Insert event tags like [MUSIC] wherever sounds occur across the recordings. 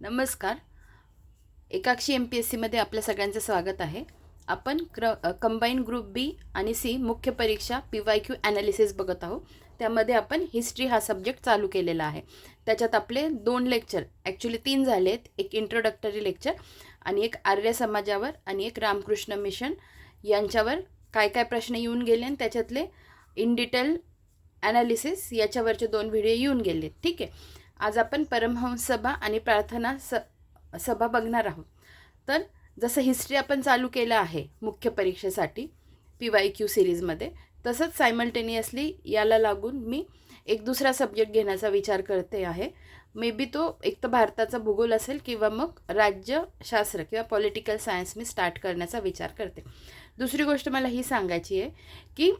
नमस्कार. एकाक्षी M P S सीमध्ये आपल्या सगळ्यांचं स्वागत आहे. आपण क्र कंबाईन ग्रुप बी आणि सी मुख्य परीक्षा पी वाय क्यू ॲनालिसिस बघत आहोत. त्यामध्ये आपण हिस्ट्री हा सब्जेक्ट चालू केलेला आहे. त्याच्यात आपले दोन लेक्चर ॲक्च्युली तीन झाले आहेत. एक इंट्रोडक्टरी लेक्चर आणि एक आर्य समाजावर आणि एक रामकृष्ण मिशन यांच्यावर काय काय प्रश्न येऊन गेले आणि त्याच्यातले इन डिटेल ॲनालिसिस याच्यावरचे दोन व्हिडिओ येऊन गेले. ठीक आहे? आज आपण परमहंस सभा आणि प्रार्थना स सभा बघणार आहोत. तर जसं हिस्ट्री आपण चालू केलं आहे मुख्य परीक्षेसाठी पी वाय क्यू सिरीजमध्ये तसंच सायमल्टेनियसली याला लागून मी एक दुसरा सब्जेक्ट घेण्याचा विचार करते आहे. मे बी तो एक तर भारताचा भूगोल असेल किंवा मग राज्यशास्त्र किंवा पॉलिटिकल सायन्स मी स्टार्ट करण्याचा विचार करते. दुसरी गोष्ट मला ही सांगायची आहे की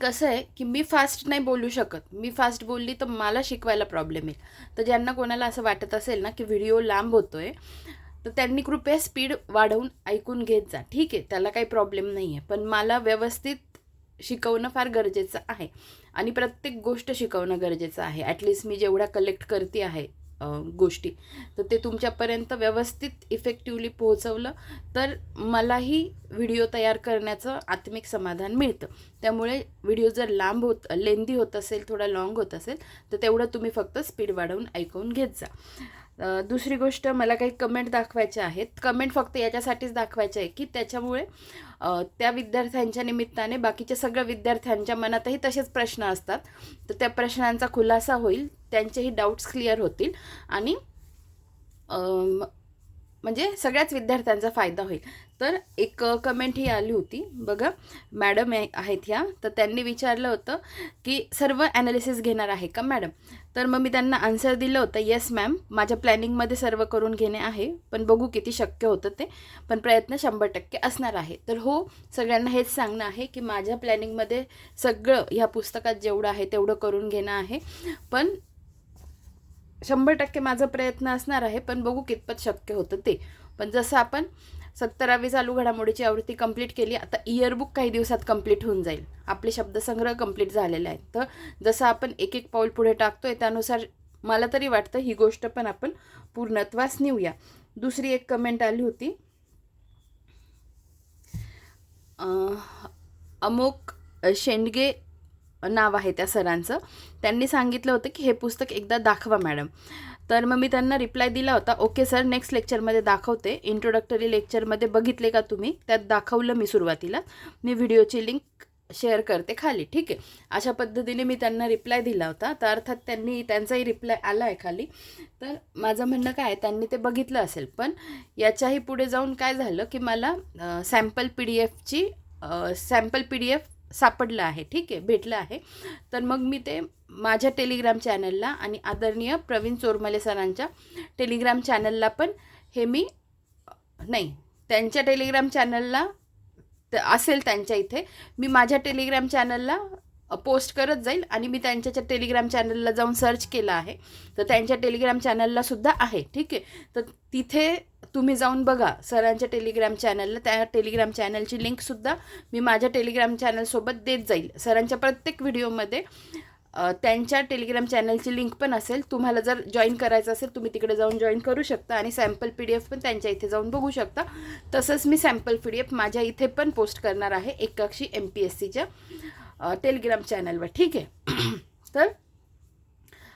कसं आहे की मी फास्ट नाही बोलू शकत. मी फास्ट बोलली तर मला शिकवायला प्रॉब्लेम येईल. तर ज्यांना कोणाला असं वाटत असेल ना की व्हिडिओ लांब होतो आहे तर त्यांनी कृपया स्पीड वाढवून ऐकून घेत जा. ठीक आहे त्याला काही प्रॉब्लेम नाही आहे पण मला व्यवस्थित शिकवणं फार गरजेचं आहे. आणि प्रत्येक गोष्ट शिकवणं गरजेचं आहे. ॲटलिस्ट मी जेवढा कलेक्ट करते आहे गोष्टी. तर ते तुमच्यापर्यंत व्यवस्थित इफेक्टिवली पोहोचवलं तर मलाही व्हिडिओ तयार करण्याचं आत्मिक समाधान मिळतं. त्यामुळे व्हिडिओ जर लांब होत लेंदी होत असेल थोडा लॉंग होत असेल तर तेवढं तुम्ही फक्त स्पीड वाढवून ऐकून घेत जा. दुसरी गोष्ट मला काही कमेंट दाखवायच्या आहेत. कमेंट फक्त याच्यासाठीच दाखवायचे आहे की त्याच्यामुळे त्या विद्यार्थ्यांच्या निमित्ताने बाकीच्या सगळ्या विद्यार्थ्यांच्या मनातही तसेच प्रश्न असतात. तर त्या प्रश्नांचा खुलासा होईल. त्यांचेही डाऊट्स क्लिअर होतील आणि म्हणजे सगळ्याच विद्यार्थ्यांचा फायदा होईल. तर एक कमेंट ही आली होती. बघा मॅडम आहेत ह्या. तर त्यांनी विचारलं होतं की सर्व ॲनालिसिस घेणार आहे का मॅडम तर मग मी त्यांना आन्सर दिलं होतं येस मॅम माझ्या प्लॅनिंगमध्ये सर्व करून घेणे आहे. पण बघू किती शक्य होतं ते. पण प्रयत्न शंभर टक्के असणार आहे. तर हो सगळ्यांना हेच सांगणं आहे की माझ्या प्लॅनिंगमध्ये सगळं ह्या पुस्तकात जेवढं आहे तेवढं करून घेणं आहे. पण शंभर टक्के माझा प्रयत्न असणार आहे पण बघू कितपत शक्य होतं ते. पण जसं आपण सत्तरावी चालू घडामोडीची आवृत्ती कंप्लीट केली आता इयरबुक काही दिवसात कंप्लीट होऊन जाईल. आपले शब्दसंग्रह कंप्लीट झालेले आहेत. तर जसं आपण एक एक पाऊल पुढे टाकतोय त्यानुसार मला तरी वाटतं ही गोष्ट पण आपण पूर्णत्वास नेऊया. दुसरी एक कमेंट आली होती. अमोक शेंडगे नाव आहे त्या सरांचं. त्यांनी सांगितलं होतं की हे पुस्तक एकदा दाखवा मॅडम. तर मग मी त्यांना रिप्लाय दिला होता ओके सर नेक्स्ट लेक्चरमध्ये दाखवते. इंट्रोडक्टरी लेक्चरमध्ये बघितले का तुम्ही? त्यात दाखवलं मी सुरुवातीला. मी व्हिडिओची लिंक शेअर करते खाली. ठीक आहे? अशा पद्धतीने मी त्यांना रिप्लाय दिला होता. तर अर्थात त्यांनी त्यांचाही रिप्लाय आला आहे खाली. तर माझं म्हणणं काय आहे, त्यांनी ते बघितलं असेल. पण याच्याही पुढे जाऊन काय झालं की मला सॅम्पल पी डी एफची सॅम्पल पी डी एफ सापडलं आहे. ठीक आहे भेटलं आहे. तर मग मी ते माझ्या टेलिग्राम चॅनलला आणि आदरणीय प्रवीण चोरमले सरांच्या टेलिग्राम चॅनलला पण हे मी नाही त्यांच्या टेलिग्राम चॅनलला त- असेल त्यांच्या इथे. मी माझ्या टेलिग्राम चॅनलला पोस्ट करत जाईल आणि मी त्यांच्या टेलिग्राम चॅनलला जाऊन सर्च केलं आहे. तर त्यांच्या टेलिग्राम चॅनलला सुद्धा आहे. ठीक आहे? तर तिथे तुम्ही जाऊन बघा. सरांच्या टेलिग्राम चॅनलला त्या टेलिग्राम चॅनलची लिंकसुद्धा मी माझ्या टेलिग्राम चॅनलसोबत देत जाईल. सरांच्या प्रत्येक व्हिडिओमध्ये त्यांच्या टेलिग्राम चॅनलची लिंक पण असेल. तुम्हाला जर जॉईन करायचं असेल तुम्ही तिकडे जाऊन जॉईन करू शकता आणि सॅम्पल पी डी एफ पण त्यांच्या इथे जाऊन बघू शकता. तसंच मी सॅम्पल पी डी एफ माझ्या इथे पण पोस्ट करणार आहे. एकाक्षी एम पी एस सीच्या टेलिग्राम चॅनलवर ठीक आहे? [CLEARS THROAT] तर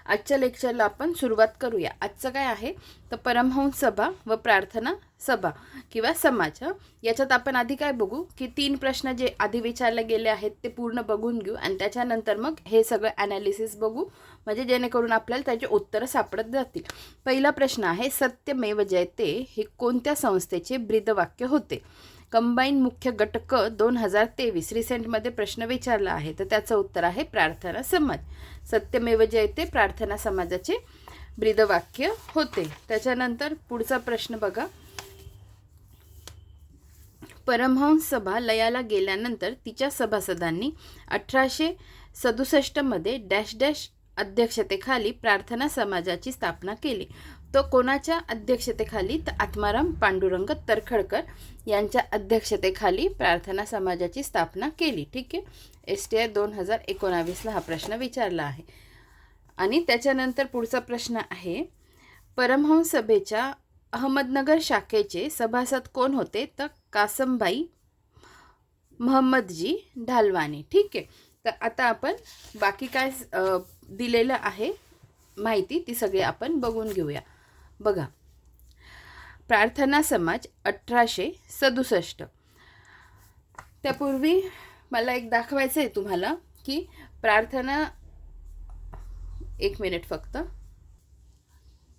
आजच्या लेक्चरला आपण सुरुवात करूया. आजचं काय आहे? तर परमहंस सभा व प्रार्थना सभा किंवा समाज. याच्यात आपण आधी काय बघू? की तीन प्रश्न जे आधी विचारले गेले आहेत ते पूर्ण बघून घेऊ आणि त्याच्यानंतर मग हे सगळं ॲनालिसिस बघू. म्हणजे जेणेकरून आपल्याला त्याचे उत्तरं सापडत जातील. पहिला प्रश्न आहे सत्यमेव जयते हे कोणत्या संस्थेचे ब्रीदवाक्य होते? कंबाईन मुख्य घटक दोन हजार तेवीस. रिसेंटमध्ये प्रश्न विचारला आहे. तर त्याचं उत्तर आहे प्रार्थना समाज. सत्यमेव जयते प्रार्थना समाजाचे ब्रीदवाक्य होते. त्याच्यानंतर पुढचा प्रश्न बघा. परमहंस सभा लयाला गेल्यानंतर तिच्या सभासदांनी अठराशे सदुसष्टमध्ये डॅश डॅश अध्यक्षतेखाली प्रार्थना समाजाची स्थापना केली. तो कोणाच्या अध्यक्षतेखाली? तर आत्माराम पांडुरंग तरखडकर यांच्या अध्यक्षतेखाली प्रार्थना समाजाची स्थापना केली. ठीक आहे? एस टी आय दोन हजार एकोणावीसला हा प्रश्न विचारला आहे. आणि त्याच्यानंतर पुढचा प्रश्न आहे परमहंस सभेच्या अहमदनगर शाखेचे सभासद कोण होते? तर कासमबाई महम्मदजी ढालवानी. ठीक आहे? तर आता आपण बाकी काय दिलेलं आहे माहिती ती सगळी आपण बघून घेऊया. बघा. प्रार्थना समाज अठराशे सदुसष्ट. त्यापूर्वी मला एक दाखवायचं आहे तुम्हाला की प्रार्थना एक मिनिट फक्त.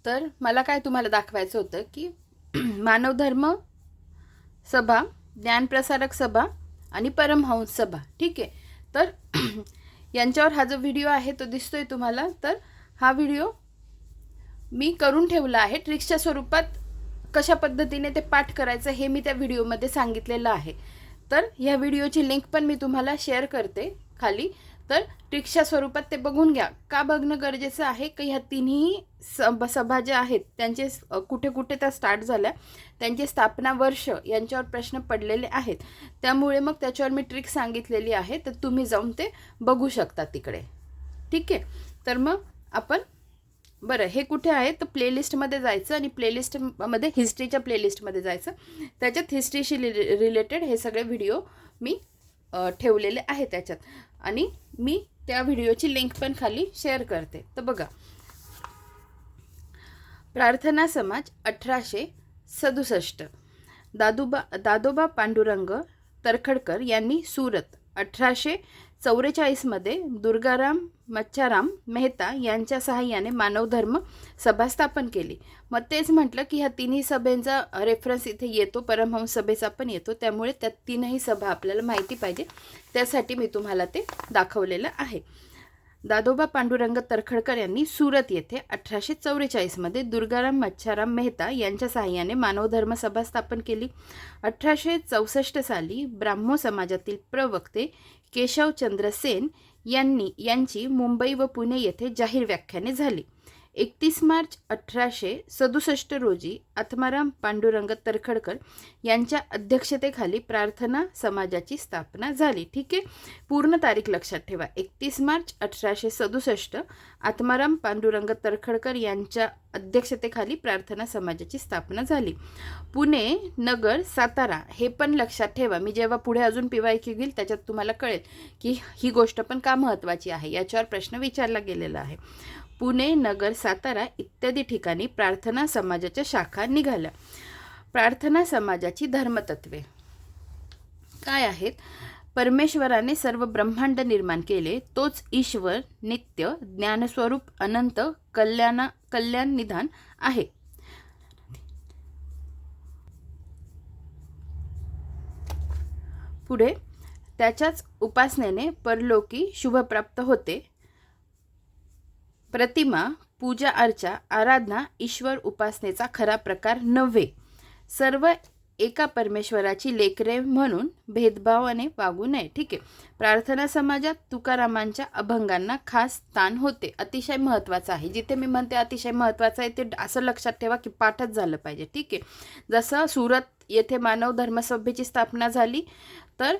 तर मला काय तुम्हाला दाखवायचं होतं की [CLEARS THROAT] मानवधर्म सभा ज्ञानप्रसारक सभा आणि परमहंस सभा. ठीक आहे. तर [CLEARS THROAT] यांच्यावर हा जो व्हिडिओ आहे तो दिसतोय तुम्हाला. तर हा व्हिडिओ मी करून ठेवलं आहे. ट्रिक्सच्या स्वरूपात कशा पद्धतीने ते पाठ करायचं हे मी त्या व्हिडिओमध्ये सांगितलेलं आहे. तर ह्या व्हिडिओची लिंक पण मी तुम्हाला शेअर करते खाली. तर ट्रिक्सच्या स्वरूपात ते बघून घ्या. का बघणं गरजेचं आहे? की ह्या तिन्ही सभ सभा ज्या आहेत त्यांचे कुठे कुठे त्या स्टार्ट झाल्या? त्यांची स्थापना वर्ष यांच्यावर प्रश्न पडलेले आहेत. त्यामुळे मग त्याच्यावर मी ट्रिक सांगितलेली आहे. तर तुम्ही जाऊन ते बघू शकता तिकडे. ठीक आहे? तर मग आपण बरं हे कुठे आहे? तर प्लेलिस्टमध्ये जायचं आणि प्लेलिस्टमध्ये हिस्ट्रीच्या प्लेलिस्टमध्ये जायचं. त्याच्यात हिस्ट्रीशी रिलेटेड हे सगळे व्हिडिओ मी ठेवलेले आहे त्याच्यात. आणि मी त्या व्हिडिओची लिंक पण खाली शेअर करते. तर बघा. प्रार्थना समाज अठराशे सदुसष्ट. दादोबा दादोबा पांडुरंग तरखडकर यांनी सुरत अठराशे चौवेचाळीसमध्ये दुर्गाराम मच्छाराम मेहता यांच्या सहाय्याने मानवधर्म सभा स्थापन केली. मग तेच म्हटलं की ह्या तिन्ही सभेंचा रेफरन्स इथे येतो परमहंस सभेचा पण येतो. त्यामुळे त्या तीनही सभा आपल्याला माहिती पाहिजे. त्यासाठी मी तुम्हाला ते दाखवलेलं आहे. दादोबा पांडुरंग तरखडकर यांनी सुरत येथे अठराशे चौवेचाळीसमध्ये दुर्गाराम मच्छाराम मेहता यांच्या सहाय्याने मानवधर्म सभा स्थापन केली. अठराशे चौसष्ट साली ब्राह्मो समाजातील प्रवक्ते केशवचंद्र सेन यांनी यांची मुंबई व पुणे येथे जाहीर व्याख्याने झाली. एकतीस मार्च अठराशे सदुसष्ट रोजी आत्माराम पांडुरंग तरखडकर यांच्या अध्यक्षतेखाली प्रार्थना समाजाची स्थापना झाली. ठीक आहे? पूर्ण तारीख लक्षात ठेवा. एकतीस मार्च अठराशे सदुसष्ट आत्माराम पांडुरंग तरखडकर यांच्या अध्यक्षतेखाली प्रार्थना समाजाची स्थापना झाली. पुणे नगर सातारा हे पण लक्षात ठेवा. मी जेव्हा पुढे अजून पिवायकी घेईल त्याच्यात तुम्हाला कळेल की ही गोष्ट पण का महत्त्वाची आहे? याच्यावर प्रश्न विचारला गेलेला आहे. पुणे नगर सातारा इत्यादी ठिकाणी प्रार्थना समाजाच्या शाखा निघाल्या. प्रार्थना समाजाची धर्मतत्वे. काय आहेत? परमेश्वराने सर्व ब्रह्मांड निर्माण केले. तोच ईश्वर नित्य ज्ञानस्वरूप अनंत कल्याणा कल्याण निधान आहे. पुढे त्याच्याच उपासनेने परलोकी शुभप्राप्त होते. प्रतिमा पूजा अर्चा आराधना ईश्वर उपासनेचा खरा प्रकार नव्हे. सर्व एका परमेश्वराची लेकरे म्हणून भेदभावाने वागू नये ठीक आहे. प्रार्थना समाजात तुकारामांच्या अभंगांना खास स्थान होते. अतिशय महत्त्वाचं आहे. जिथे मी म्हणते अतिशय महत्त्वाचं आहे ते असं लक्षात ठेवा की पाठच झालं पाहिजे ठीक आहे. जसं सुरत येथे मानव धर्मसभेची स्थापना झाली तर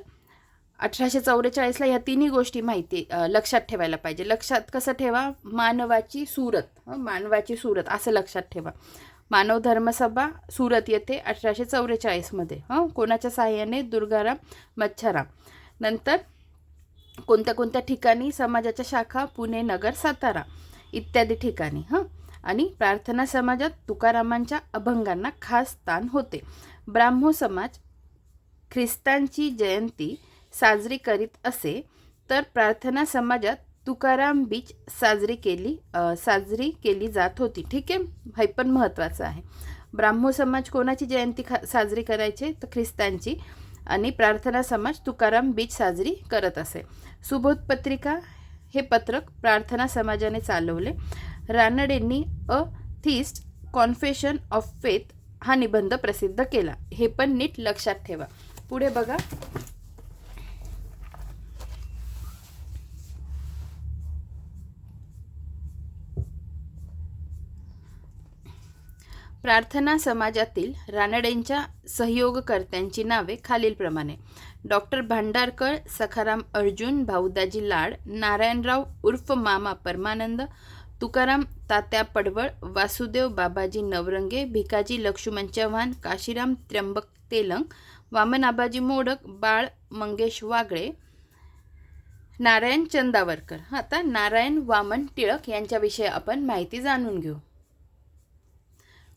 अठराशे चौवेचाळीसला ह्या तिन्ही गोष्टी माहिती लक्षात ठेवायला पाहिजे. लक्षात कसं ठेवा? मानवाची सुरत. हं, मानवाची सुरत असं लक्षात ठेवा. मानव धर्मसभा सुरत येथे अठराशे चौवेचाळीसमध्ये. हं कोणाच्या सहाय्याने दुर्गाराम मच्छाराम. नंतर कोणत्या कोणत्या ठिकाणी? समाजाच्या शाखा पुणे नगर सातारा इत्यादी ठिकाणी. हं आणि प्रार्थना समाजात तुकारामांच्या अभंगांना खास स्थान होते. ब्राह्मो समाज ख्रिस्तांची जयंती साजरी करीत असे तर प्रार्थना समाजात तुकाराम बीच साजरी केली साजरी केली जात होती. ठीक आहे? हे पण महत्त्वाचं आहे. ब्राह्मो समाज कोणाची जयंती खा साजरी करायचे? तर ख्रिस्तांची. आणि प्रार्थना समाज तुकाराम बीच साजरी करत असे. सुबोध पत्रिका हे पत्रक प्रार्थना समाजाने चालवले. रानडेंनी a theist confession of faith हा निबंध प्रसिद्ध केला. हे पण नीट लक्षात ठेवा. पुढे बघा. प्रार्थना समाजातील रानडेंच्या सहयोगकर्त्यांची नावे खालीलप्रमाणे. डॉक्टर भांडारकर सखाराम अर्जुन भाऊदाजी लाड नारायणराव उर्फ मामा परमानंद तुकाराम तात्या पडवळ वासुदेव बाबाजी नवरंगे भिकाजी लक्ष्मण चव्हाण काशीराम त्र्यंबक तेलंग वामन आबाजी मोडक बाळ मंगेश वागळे नारायण चंदावरकर. आता नारायण वामन टिळक यांच्याविषयी आपण माहिती जाणून घेऊ.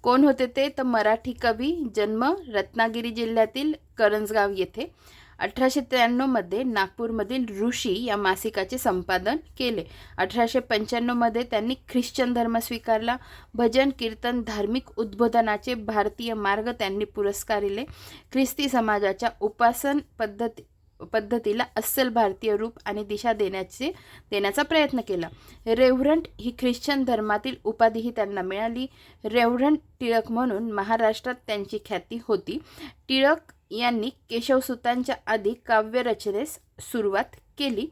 कोण होते ते? तर मराठी कवी जन्म रत्नागिरी जिल्ह्यातील करंजगाव येथे. अठराशे त्र्याण्णवमध्ये नागपूरमधील ऋषी या मासिकाचे संपादन केले. अठराशे पंच्याण्णवमध्ये त्यांनी ख्रिश्चन धर्म स्वीकारला. भजन कीर्तन धार्मिक उद्बोधनाचे भारतीय मार्ग त्यांनी पुरस्कारिले. ख्रिस्ती समाजाच्या उपासन पद्धती पद्धतीला अस्सल भारतीय रूप आणि दिशा देण्याचे देण्याचा प्रयत्न केला. रेव्हरंट ही ख्रिश्चन धर्मातील उपाधीही त्यांना मिळाली. रेव्हरंट टिळक म्हणून महाराष्ट्रात त्यांची ख्याती होती. टिळक यांनी केशवसुतांच्या आधी काव्यरचनेस सुरुवात केली.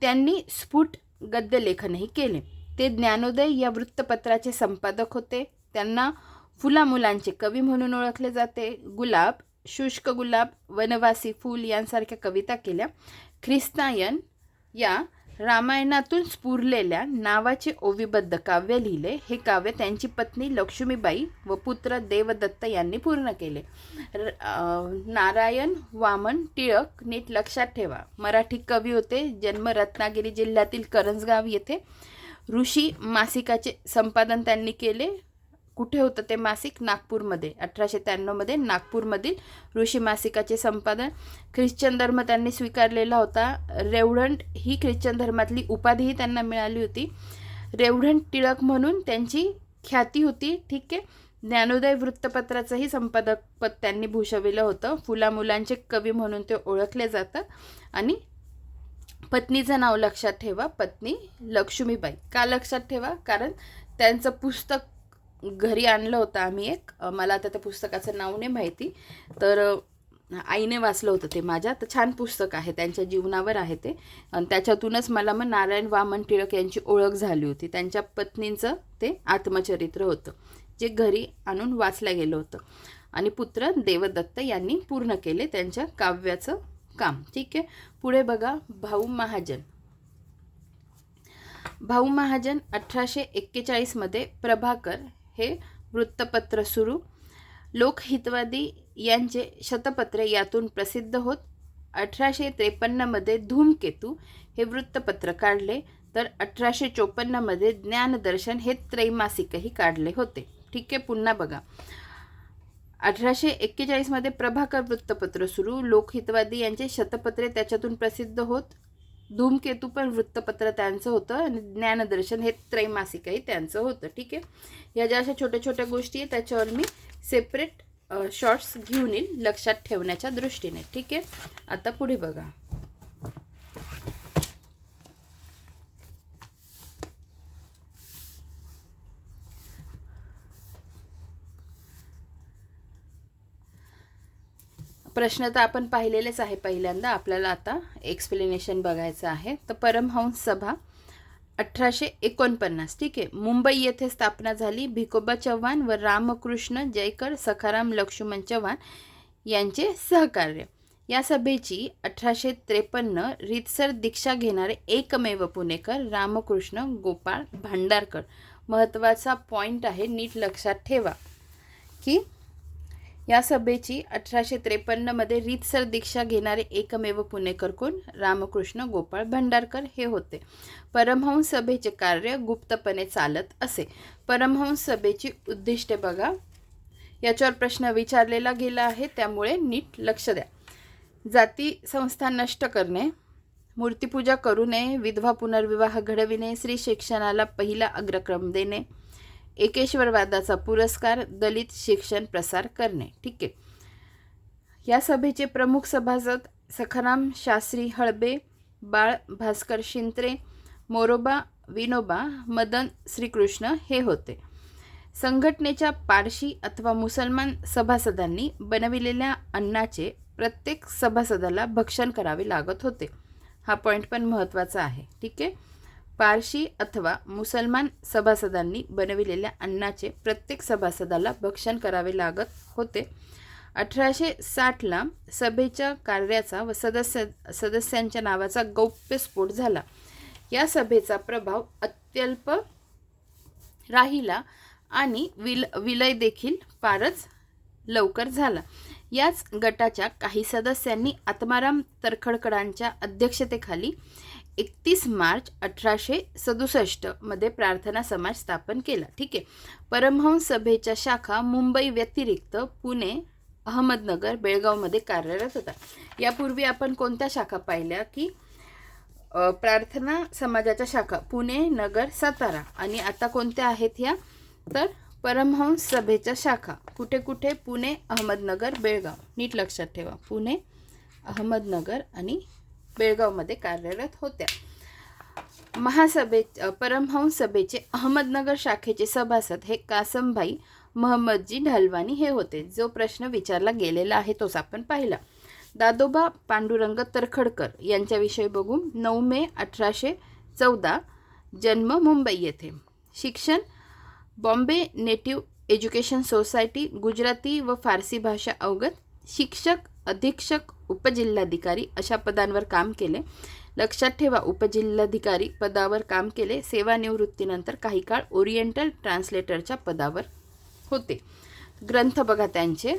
त्यांनी स्फुट गद्यलेखनही केले. ते ज्ञानोदय या वृत्तपत्राचे संपादक होते. त्यांना फुला मुलांचे कवी म्हणून ओळखले जाते. गुलाब शुष्क गुलाब वनवासी फूल यांसारख्या कविता केल्या. ख्रिस्तायन या रामायणातून स्फुरलेल्या नावाचे ओविबद्ध काव्य लिहिले. हे काव्य त्यांची पत्नी लक्ष्मीबाई व पुत्र देवदत्त यांनी पूर्ण केले. र नारायण वामन टिळक नीट लक्षात ठेवा. मराठी कवी होते. जन्म रत्नागिरी जिल्ह्यातील करंजगाव येथे. ऋषी मासिकाचे संपादन त्यांनी केले. कुठे होतं ते मासिक नागपूरमध्ये अठराशे त्र्याण्णवमध्ये नागपूरमधील ऋषी मासिकाचे संपादन. ख्रिश्चन धर्म त्यांनी स्वीकारलेला होता. रेवढंट ही ख्रिश्चन धर्मातली उपाधीही त्यांना मिळाली होती. रेवढंट टिळक म्हणून त्यांची ख्याती होती ठीक आहे. ज्ञानोदय वृत्तपत्राचंही संपादक पद त्यांनी भूषविलं होतं. फुला मुलांचे कवी म्हणून ते ओळखले जातात. आणि पत्नीचं नाव लक्षात ठेवा पत्नी लक्ष्मीबाई. का लक्षात ठेवा? कारण त्यांचं पुस्तक घरी आणलं होतं आम्ही एक. मला आता त्या पुस्तकाचं नाव नाही माहिती. तर आईने वाचलं होतं ते माझ्या. तर छान पुस्तक आहे. त्यांच्या जीवनावर आहे ते. आणि त्याच्यातूनच मला मग नारायण वामन टिळक यांची ओळख झाली होती. त्यांच्या पत्नींचं ते आत्मचरित्र होतं जे घरी आणून वाचलं गेलं होतं. आणि पुत्र देवदत्त यांनी पूर्ण केले त्यांच्या काव्याचं काम. ठीक आहे? पुढे बघा भाऊ महाजन. भाऊ महाजन अठराशे एक्केचाळीसमध्ये प्रभाकर हे वृत्तपत्र सुरू. लोकहितवादी यांचे शतपत्रे यातून प्रसिद्ध होत. अठराशे त्रेपन्नमध्ये धूमकेतू हे वृत्तपत्र काढले तर अठराशे चोपन्नमध्ये ज्ञानदर्शन हे त्रैमासिकही काढले होते. ठीक आहे पुन्हा बघा. अठराशे एक्केचाळीसमध्ये प्रभाकर वृत्तपत्र सुरू. लोकहितवादी यांचे शतपत्रे त्याच्यातून प्रसिद्ध होत. धूमकेतू पण वृत्तपत्र त्यांचं होतं आणि ज्ञानदर्शन हे त्रैमासिकही त्यांचं होतं ठीक आहे? या ज्या अशा छोट्या छोट्या गोष्टी आहेत त्याच्यावर मी सेपरेट शॉर्ट्स घेऊन येईल लक्षात ठेवण्याच्या दृष्टीने ठीक आहे? आता पुढे बघा. प्रश्न तर आपण पाहिलेलेच आहे पहिल्यांदा. आपल्याला आता एक्सप्लेनेशन बघायचं आहे. तर परमहंस सभा अठराशे एकोणपन्नास. ठीक आहे. मुंबई येथे स्थापना झाली. भिकोबा चव्हाण व रामकृष्ण जयकर सखाराम लक्ष्मण चव्हाण यांचे सहकार्य. या सभेची अठराशे त्रेपन्न रितसर दीक्षा घेणारे एकमेव पुणेकर रामकृष्ण गोपाळ भांडारकर. महत्त्वाचा पॉईंट आहे नीट लक्षात ठेवा. की या सभेची अठराशे त्रेपन्नमध्ये रीतसर दीक्षा घेणारे एकमेव पुणेकर कोण रामकृष्ण गोपाळ भंडारकर हे होते. परमहंस सभेचे कार्य गुप्तपणे चालत असे. परमहंस सभेची उद्दिष्टे बघा. याच्यावर प्रश्न विचारलेला गेला आहे त्यामुळे नीट लक्ष द्या. जाती संस्था नष्ट करणे मूर्तीपूजा करू नये विधवा पुनर्विवाह घडविणे स्त्री शिक्षणाला पहिला अग्रक्रम देणे एकेश्वरवादाचा पुरस्कार दलित शिक्षण प्रसार करणे. ठीक आहे. या सभेचे प्रमुख सभासद सखाराम शास्त्री हळबे बाळ भास्कर शिंत्रे मोरोबा विनोबा मदन श्रीकृष्ण हे होते. संघटनेच्या पारशी अथवा मुसलमान सभासदांनी बनविलेल्या अन्नाचे प्रत्येक सभासदाला भक्षण करावे लागत होते. हा पॉईंट पण महत्त्वाचा आहे. ठीक आहे. पारशी अथवा मुसलमान सभासदांनी बनविलेल्या अन्नाचे प्रत्येक सभासदाला भक्षण करावे लागत होते. अठराशे साठला सभेच्या कार्याचा व सदस्य सदस्यांच्या नावाचा गौप्यस्फोट झाला. या सभेचा प्रभाव अत्यल्प राहिला आणि विल विलय देखील फारच लवकर झाला. याच गटाच्या काही सदस्यांनी आत्माराम तरखडकरांच्या अध्यक्षतेखाली एकतीस मार्च अठराशे सदुसष्टमध्ये प्रार्थना समाज स्थापन केला. ठीक आहे? परमहंस सभेच्या शाखा मुंबई व्यतिरिक्त पुणे अहमदनगर बेळगावमध्ये कार्यरत होता. यापूर्वी आपण कोणत्या शाखा पाहिल्या की प्रार्थना समाजाच्या शाखा पुणे नगर सातारा आणि आता कोणत्या आहेत ह्या तर परमहंस सभेच्या शाखा कुठे कुठे? पुणे अहमदनगर बेळगाव. नीट लक्षात ठेवा. पुणे अहमदनगर आणि बेळगावमध्ये कार्यरत होत्या. महासभे परमहंस सभेचे अहमदनगर शाखेचे सभासद हे कासमभाई महम्मदजी ढलवानी हे होते. जो प्रश्न विचारला गेलेला आहे तोच आपण पाहिला. दादोबा पांडुरंग तरखडकर यांच्याविषयी बघू नऊ मे अठराशे चौदा जन्म मुंबई येथे. शिक्षण Bombay native education society Gujarati व फारसी भाषा अवगत शिक्षक अधीक्षक उपजिल्हाधिकारी अशा पदांवर काम केले. लक्षात ठेवा उपजिल्हाधिकारी पदावर काम केले. सेवानिवृत्तीनंतर काही काळ ओरिएंटल ट्रान्सलेटरच्या पदावर होते. ग्रंथ बघा त्यांचे.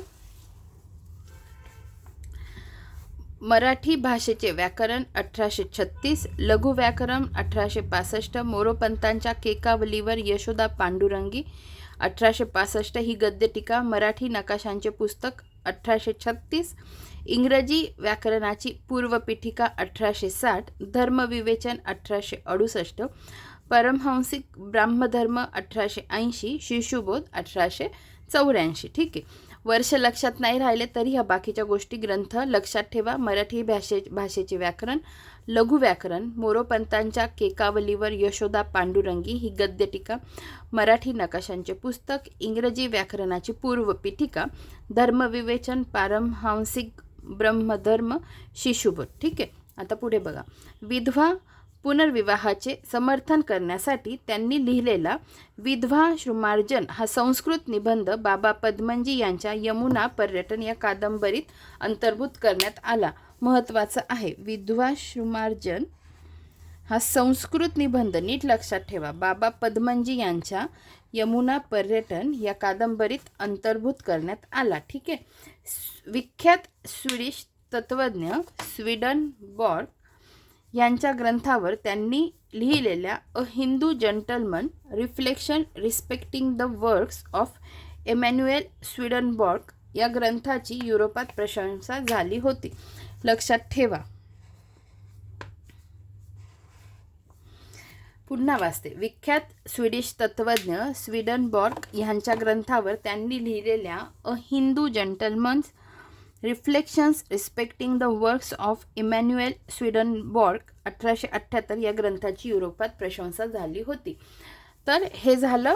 मराठी भाषेचे व्याकरण अठराशे छत्तीस लघु व्याकरण अठराशे पासष्ट मोरोपंतांच्या केकावलीवर यशोदा पांडुरंगी अठराशे पासष्ट ही गद्यटीका मराठी नकाशांचे पुस्तक अठराशे छत्तीस इंग्रजी व्याकरणाची पूर्वपीठिका अठराशे साठ धर्मविवेचन अठराशे अडुसष्ट परमहंसिक ब्राह्मधर्म अठराशे ऐंशी शिशुबोध अठराशे चौऱ्याऐंशी. ठीक आहे. वर्ष लक्षात नाही राहिले तरी ह्या बाकीच्या गोष्टी ग्रंथ लक्षात ठेवा. मराठी भाषे भाषेचे व्याकरण लघु व्याकरण मोरोपंतांच्या केकावलीवर यशोदा पांडुरंगी ही गद्यटीका मराठी नकाशांचे पुस्तक इंग्रजी व्याकरणाची पूर्वपीठिका धर्मविवेचन पारमहांसिक ब्रह्मधर्म शिशुभूत ठीक आहे? आता पुढे बघा. विधवा पुनर्विवाहाचे समर्थन करण्यासाठी त्यांनी लिहिलेला विधवा श्रुमार्जन हा संस्कृत निबंध बाबा पद्मनजी यांच्या यमुना पर्यटन या कादंबरीत अंतर्भूत करण्यात आला. महत्त्वाचं आहे. विधवाश्रुमार्जन हा संस्कृत निबंध नीट लक्षात ठेवा. बाबा पद्मनजी यांच्या यमुना पर्यटन या कादंबरीत अंतर्भूत करण्यात आला. ठीक आहे? विख्यात स्वीडिश तत्त्वज्ञ स्वीडन बॉर्ग यांच्या ग्रंथावर त्यांनी लिहिलेल्या a Hindu gentleman reflection respecting the works of Emanuel Swedenborg या ग्रंथाची युरोपात प्रशंसा झाली होती. लक्षात ठेवा. पुन्हा वाचते. विख्यात स्वीडिश तत्त्वज्ञ स्वीडनबॉर्ग ह्यांच्या ग्रंथावर त्यांनी लिहिलेल्या a Hindu gentleman's reflections respecting the works of Emmanuel Swedenborg अठराशे अठ्ठ्याहत्तर या ग्रंथाची युरोपात प्रशंसा झाली होती. तर हे झालं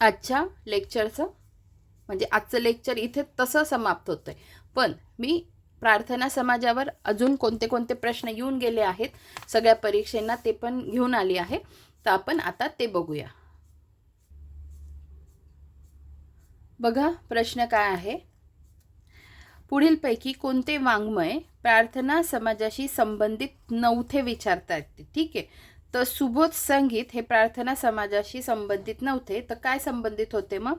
आजच्या लेक्चरचं म्हणजे आजचं लेक्चर इथे तसं समाप्त होतं आहे पण मी प्रार्थना समाजावर अजून कोणते कोणते प्रश्न येऊन गेले आहेत सगळ्या परीक्षेंना ते पण घेऊन आली आहे. तर आपण आता ते बघूया. बघा प्रश्न काय आहे? पुढीलपैकी कोणते वाङ्मय प्रार्थना समाजाशी संबंधित नव्हते विचारता येते. ठीक आहे? तर सुबोध संगीत हे प्रार्थना समाजाशी संबंधित नव्हते. तर काय संबंधित होते मग?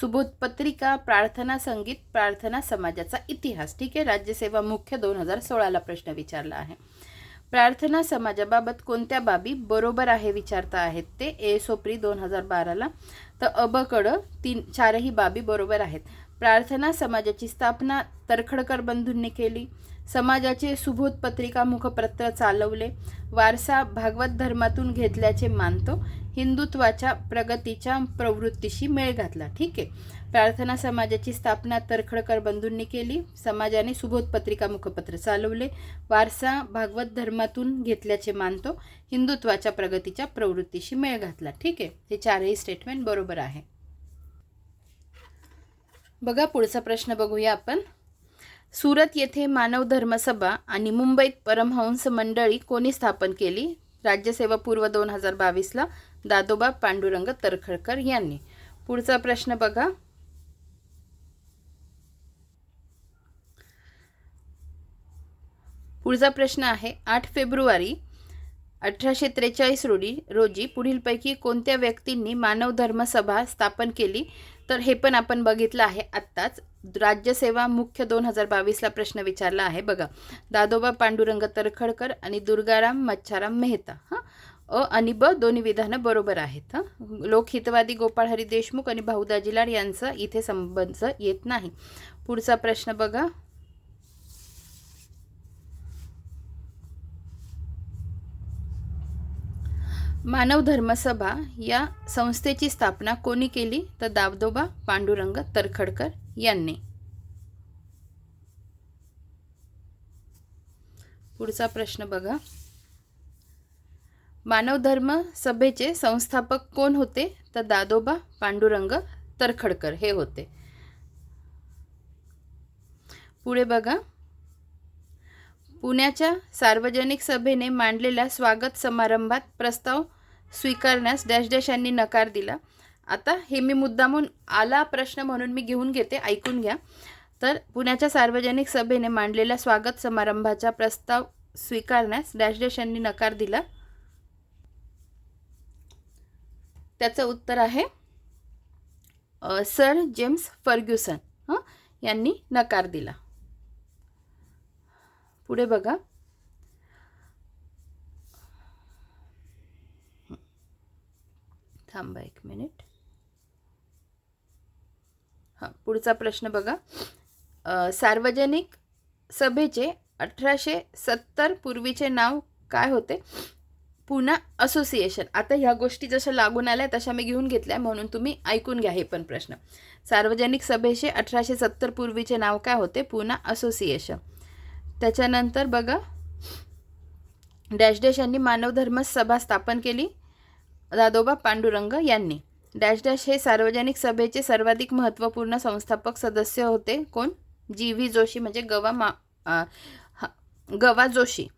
सुबोध पत्रिका प्रार्थना संगीत प्रार्थना समाजाचा इतिहास. ठीक आहे? राज्यसेवा मुख्य दोन हजार सोळाला प्रश्न विचारला आहे. प्रार्थना समाजाबाबत कोणत्या बाबी बरोबर आहे विचारता आहेत ते? एसोप्री दोन हजार बाराला. तर अबकडं तीन चारही बाबी बरोबर आहेत. प्रार्थना समाजाची स्थापना तरखडकर बंधूंनी केली. समाजाचे सुबोध पत्रिका मुखपत्र चालवले. वारसा भागवत धर्मातून घेतल्याचे मानतो. हिंदुत्वाच्या प्रगतीच्या प्रवृत्तीशी मेळ घातला. ठीक आहे. प्रार्थना समाजाची स्थापना तरखडकर बंधूंनी केली. समाजाने सुबोध पत्रिका मुखपत्र चालवले. वारसा भागवत धर्मातून घेतल्याचे मानतो. हिंदुत्वाच्या प्रगतीच्या प्रवृत्तीशी मेळ घातला. ठीक आहे. हे चारही स्टेटमेंट बरोबर आहे. बघा पुढचा प्रश्न बघूया आपण. सुरत येथे मानव धर्मसभा आणि मुंबईत परमहंस मंडळी कोणी स्थापन केली? राज्यसेवा पूर्व दोन हजार बावीसला दादोबा पांडुरंग तरखडकर यांनी. पुढचा प्रश्न बघा. पुढचा प्रश्न आहे आठ फेब्रुवारी अठराशे त्रेचाळीस रोजी रोजी पुढीलपैकी कोणत्या व्यक्तींनी मानव धर्मसभा स्थापन केली? तर हे पण आपण बघितलं आहे आत्ताच. राज्यसेवा मुख्य दोन हजार बावीसला प्रश्न विचारला आहे. बघा दादोबा पांडुरंग तरखडकर आणि दुर्गाराम मच्छाराम मेहता हां? अ आणि ब दोन्ही विधानं बरोबर आहेत हां? लोकहितवादी गोपाळ हरी देशमुख आणि भाऊदाजी लाड यांचा इथे संबंध येत नाही. पुढचा प्रश्न बघा. मानव धर्मसभा या संस्थेची स्थापना कोणी केली? तर दावदोबा पांडुरंग तरखडकर यांनी. पुढचा प्रश्न बघा. मानव धर्म सभेचे संस्थापक कोण होते? तर दादोबा पांडुरंग तरखडकर हे होते. पुढे बघा. पुण्याच्या सार्वजनिक सभेने मांडलेल्या स्वागत समारंभात प्रस्ताव स्वीकारण्यास डॅश डॅश यांनी नकार दिला. आता हे मी मुद्दामून आला प्रश्न म्हणून मी घेऊन घेते ऐकून घ्या. तर पुण्याच्या सार्वजनिक सभेने मांडलेल्या स्वागत समारंभाचा प्रस्ताव स्वीकारण्यास डॅश डॅश यांनी नकार दिला. त्याचं उत्तर आहे सर जेम्स फर्ग्युसन हं यांनी नकार दिला. पुढे बघा. थांबा एक मिनिट. हां पुढचा प्रश्न बघा. सार्वजनिक सभेचे अठराशे सत्तर पूर्वीचे नाव काय होते? पुणा असोसिएशन. आता ह्या गोष्टी जशा लागून आल्या तशा मी घेऊन घेतल्या म्हणून तुम्ही ऐकून घ्या हे पण प्रश्न. सार्वजनिक सभेचे अठराशे सत्तर पूर्वीचे नाव काय होते? पुणा असोसिएशन. त्याच्यानंतर बघा. डॅश डॅश यांनी मानवधर्म सभा स्थापन केली. दादोबा पांडुरंग यांनी. डॅश डॅश हे सार्वजनिक सभेचे सर्वाधिक महत्त्वपूर्ण संस्थापक सदस्य होते. कोण? जी व्ही जोशी म्हणजे गवा मा आ, ह- गवा जोशी.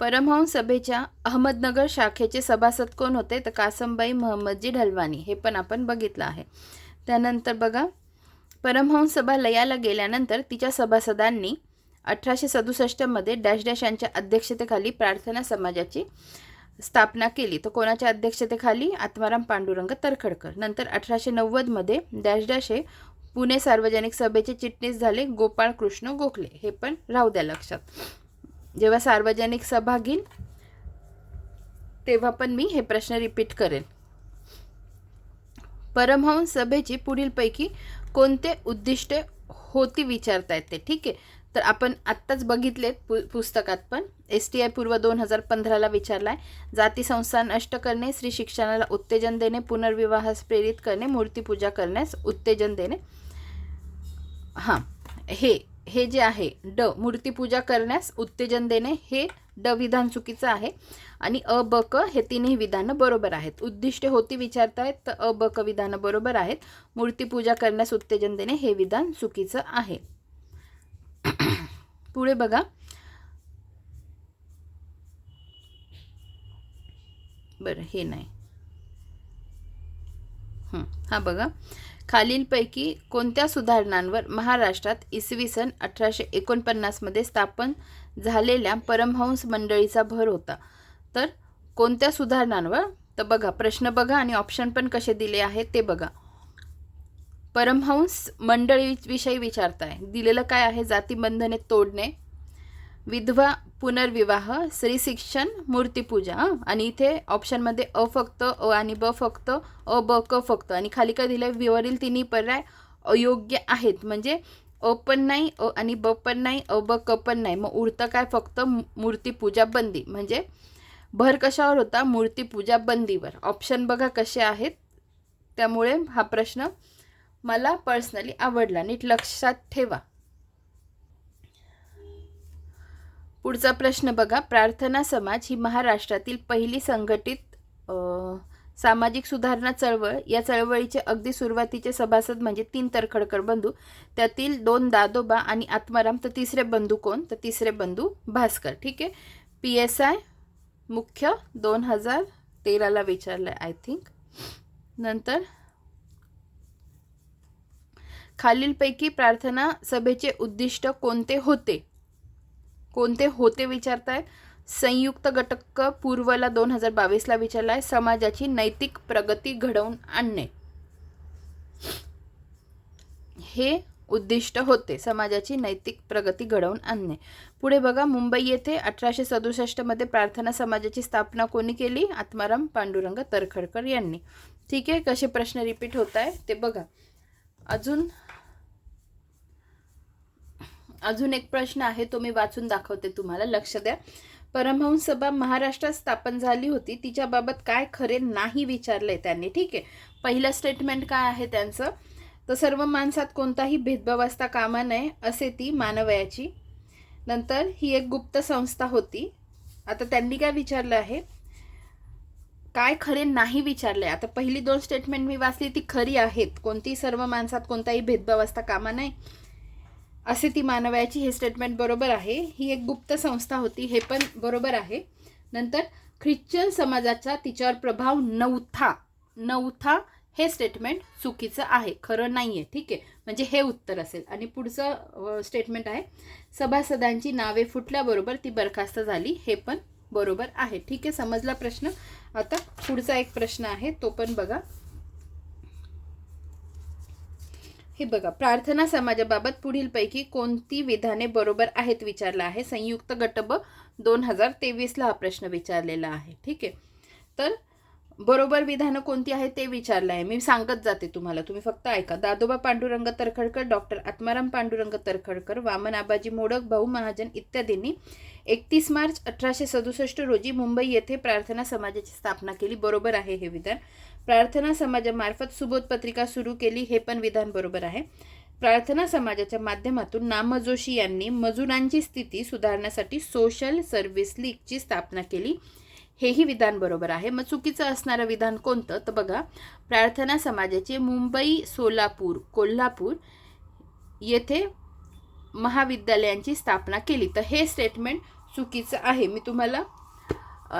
परमहंस सभेच्या अहमदनगर शाखेचे सभासद कोण होते? तर कासमबाई महम्मदजी ढलवानी. हे पण आपण बघितलं आहे. त्यानंतर बघा. परमहंस सभा लयाला गेल्यानंतर तिच्या सभासदांनी अठराशे सदुसष्टमध्ये डॅश डॅश यांच्या अध्यक्षतेखाली प्रार्थना समाजाची स्थापना केली. तर कोणाच्या अध्यक्षतेखाली? आत्माराम पांडुरंग तरखडकर. नंतर अठराशे नव्वदमध्ये डॅश डॅश हे पुणे सार्वजनिक सभेचे चिटणीस झाले. गोपाळ कृष्ण गोखले. हे पण राहू द्या लक्षात. जेव्हा सार्वजनिक सभा घेईन तेव्हा पण मी हे प्रश्न रिपीट करेन. परमहंस सभेची पुढीलपैकी कोणते उद्दिष्टे होती विचारता येते ठीक आहे. तर आपण आत्ताच बघितलेत पु पुस्तकात पण. एस टी आय पूर्व दोन हजार पंधराला विचारला आहे जाती संस्था नष्ट करणे स्त्री शिक्षणाला उत्तेजन देणे पुनर्विवाहास प्रेरित करणे मूर्तीपूजा करण्यास उत्तेजन देणे. हां हे हे जे आहे ड मूर्तीपूजा करण्यास उत्तेजन देणे हे ड विधान चुकीचं आहे. आणि अ ब क हे तिन्ही विधानं बरोबर आहेत. उद्दिष्टे होती विचारतायत तर अ ब क विधानं बरोबर आहेत. मूर्तीपूजा करण्यास उत्तेजन देणे हे विधान चुकीचं आहे. पुढे बघा. बरं हे नाही. हा बघा. खालीलपैकी कोणत्या सुधारणांवर महाराष्ट्रात इसवी सन अठराशे एकोणपन्नासमध्ये स्थापन झालेल्या परमहंस मंडळीचा भर होता? तर कोणत्या सुधारणांवर? तर बघा प्रश्न बघा आणि ऑप्शन पण कसे दिले आहेत ते बघा. परमहंस मंडळीविषयी विचारताय. दिलेलं काय आहे? जातीबंधने तोडणे. विधवा पुनर्विवाह स्त्री शिक्षण मूर्तीपूजा हां? आणि इथे ऑप्शनमध्ये अ फक्त अ आणि ब फक्त अ ब क फक्त. आणि खाली काय दिलं आहे विवरील तिन्ही पर्याय अयोग्य आहेत. म्हणजे अ पण नाही अ आणि ब पण नाही अ ब क पण नाही. मग उरतं काय? फक्त मूर्तीपूजा बंदी. म्हणजे भर कशावर होता? मूर्तीपूजा बंदीवर. ऑप्शन बघा कसे आहेत. त्यामुळे हा प्रश्न मला पर्सनली आवडला नीट लक्षात ठेवा. पुढचा प्रश्न बघा. प्रार्थना समाज ही महाराष्ट्रातील पहिली संघटित सामाजिक सुधारणा चळवळ. या चळवळीचे अगदी सुरुवातीचे सभासद म्हणजे तीन तरखडकर बंधू. त्यातील दोन दादोबा आणि आत्माराम तर तिसरे बंधू कोण? तर तिसरे बंधू भास्कर. ठीक आहे? पी एस आय मुख्य दोन हजार तेराला विचारलं आहे आय थिंक नंतर खालीलपैकी प्रार्थना सभेचे उद्दिष्ट कोणते होते? कोणते होते विचारतायत संयुक्त घटक पूर्वला दोन हजार बावीसला विचारला आहे समाजाची नैतिक प्रगती घडवून आणणे. हे उद्दिष्ट होते समाजाची नैतिक प्रगती घडवून आणणे. पुढे बघा मुंबई येथे अठराशे सदुसष्टमध्ये प्रार्थना समाजाची स्थापना कोणी केली? आत्माराम पांडुरंग तरखडकर यांनी. ठीक आहे कसे प्रश्न रिपीट होत आहे ते बघा. अजून अजून एक प्रश्न आहे तो मी वाचून दाखवते तुम्हाला लक्ष द्या. परमहंस सभा महाराष्ट्रात स्थापन झाली होती तिच्याबाबत काय खरे नाही विचारलंय त्यांनी ठीक आहे? पहिलं स्टेटमेंट काय आहे त्यांचं? तर सर्व माणसात कोणताही भेदभाव असता कामा नये असे ती मानवयाची. नंतर ही एक गुप्त संस्था होती. आता त्यांनी काय विचारलं आहे? काय खरे नाही विचारले? आता पहिली दोन स्टेटमेंट मी वाचली ती खरी आहेत. कोणती? सर्व माणसात कोणताही भेदभाव असता कामा नाही असे ती मानवाची हे स्टेटमेंट बरोबर आहे. ही एक गुप्त संस्था होती हे पण बरोबर आहे. नंतर ख्रिश्चन समाजाचा तिच्यावर प्रभाव नव्हता नव्हता हे स्टेटमेंट चुकीचं आहे. खरं नाही आहे ठीक आहे? म्हणजे हे उत्तर असेल. आणि पुढचं स्टेटमेंट आहे सभासदांची नावे फुटल्याबरोबर ती बरखास्त झाली हे पण बरोबर आहे. ठीक आहे? समजला प्रश्न? आता पुढचा एक प्रश्न आहे तो पण बघा. हे बघा प्रार्थना समाजाबाबत पुढीलपैकी कोणती विधाने बरोबर आहेत विचारलं आहे? संयुक्त गटब दोन हजार तेवीसला हा प्रश्न विचारलेला आहे. ठीक आहे? तर बरोबर विधानं कोणती आहेत ते विचारलं आहे. मी सांगत जाते तुम्हाला. तुम्ही फक्त ऐका. दादोबा पांडुरंग तरखडकर डॉक्टर आत्माराम पांडुरंग तरखडकर वामन आबाजी मोडक भाऊ महाजन इत्यादींनी एकतीस मार्च अठराशे सदुसष्ट रोजी मुंबई येथे प्रार्थना समाजाची स्थापना केली. बरोबर आहे हे विधान. प्रार्थना समाजामार्फत सुबोध पत्रिका सुरू केली हे पण विधान बरोबर आहे. प्रार्थना समाजाच्या माध्यमातून नामजोशी यांनी मजुरांची स्थिती सुधारण्यासाठी सोशल सर्व्हिस लीगची स्थापना केली. हेही विधान बरोबर आहे. मग चुकीचं असणारं विधान कोणतं? तर बघा प्रार्थना समाजाचे मुंबई सोलापूर कोल्हापूर येथे महाविद्यालयांची स्थापना केली. तर हे स्टेटमेंट चुकीचं आहे. मी तुम्हाला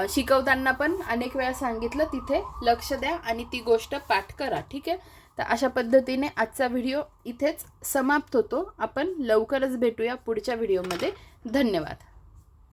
शिकवताना पण अनेक वेळा सांगितलं तिथे लक्ष द्या आणि ती गोष्ट पाठ करा ठीक आहे? तर अशा पद्धतीने आजचा व्हिडिओ इथेच समाप्त होतो. आपण लवकरच भेटूया पुढच्या व्हिडिओमध्ये. धन्यवाद.